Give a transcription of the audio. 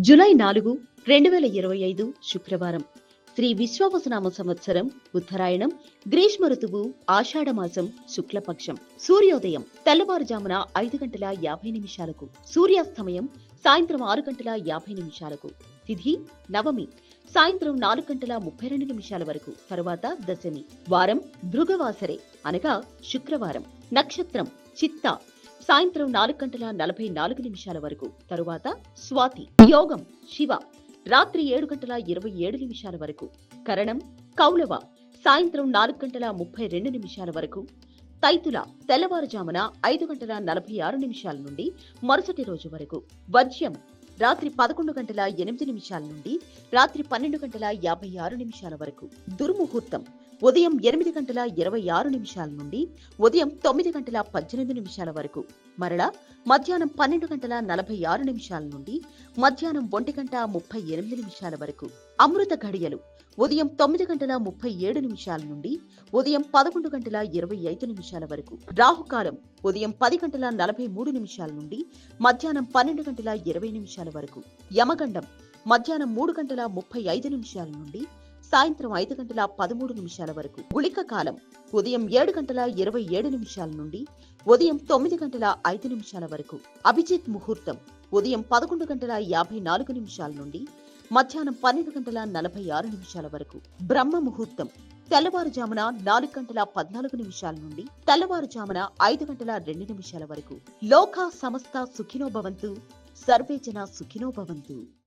July నాలుగు రెండు వేల ఇరవై ఐదు శుక్రవారం. శ్రీ విశ్వావసనామ సంవత్సరం ఉత్తరాయణం గ్రీష్మ ఋతువు ఆషాఢమాసం శుక్లపక్షం. సూర్యోదయం తెల్లవారుజామున ఐదు గంటల యాభై నిమిషాలకు. సూర్యాస్తమయం సాయంత్రం ఆరు గంటల యాభై నిమిషాలకు. తిథి నవమి సాయంత్రం నాలుగు గంటల ముప్పై రెండు నిమిషాల వరకు. తరువాత దశమి వారం భృగవాసరే అనగా శుక్రవారం. నక్షత్రం చిత్త సాయంత్రం నాలుగు గంటల నలభై నాలుగు నిమిషాల వరకు. తరువాత స్వాతి యోగం శివ. రాత్రి ఏడు గంటల ఇరవై ఏడు నిమిషాల వరకు. కరణం కౌలవ. సాయంత్రం నాలుగు గంటల ముప్పై రెండు నిమిషాల వరకు. తైతుల తెల్లవారుజామున ఐదు గంటల నలభై ఆరు నిమిషాల నుండి మరుసటి రోజు వరకు. వజ్యం రాత్రి పదకొండు గంటల ఎనిమిది నిమిషాల నుండి రాత్రి పన్నెండు గంటల యాభై ఆరు నిమిషాల వరకు. దుర్ముహూర్తం. ఉదయం ఎనిమిది గంటల ఇరవై ఆరు నిమిషాల నుండి ఉదయం తొమ్మిది గంటల పద్దెనిమిది నిమిషాల వరకు. మరలా మధ్యాహ్నం పన్నెండు గంటల నలభై ఆరు నిమిషాల నుండి మధ్యాహ్నం ఒంటి గంట ముప్పై ఎనిమిది నిమిషాల వరకు. అమృత ఘడియలు. ఉదయం తొమ్మిది గంటల ముప్పై ఏడు నిమిషాల నుండి ఉదయం పదకొండు గంటల ఇరవై ఐదు నిమిషాల వరకు. రాహుకాలం ఉదయం పది గంటల నలభై మూడు నిమిషాల నుండి మధ్యాహ్నం పన్నెండు గంటల ఇరవై నిమిషాల వరకు. యమగండం మధ్యాహ్నం మూడు గంటల ముప్పై ఐదు నిమిషాల నుండి సాయంత్రం ఐదు గంటల పదమూడు నిమిషాల వరకు. గుళిక కాలం ఉదయం ఏడు గంటల ఇరవై ఏడు నిమిషాల నుండి ఉదయం తొమ్మిది గంటల ఐదు నిమిషాల వరకు. అభిజిత్ ముహూర్తం ఉదయం పదకొండు గంటల యాభై నాలుగు నిమిషాల నుండి మధ్యాహ్నం పన్నెండు గంటల నలభై ఆరు నిమిషాల వరకు బ్రహ్మ ముహూర్తం. తెల్లవారుజామున నాలుగు గంటల పద్నాలుగు నిమిషాల నుండి తెల్లవారుజామున ఐదు గంటల రెండు నిమిషాల వరకు లోక సమస్త సుఖినోభవంతు సర్వేజన సుఖినోభవంతు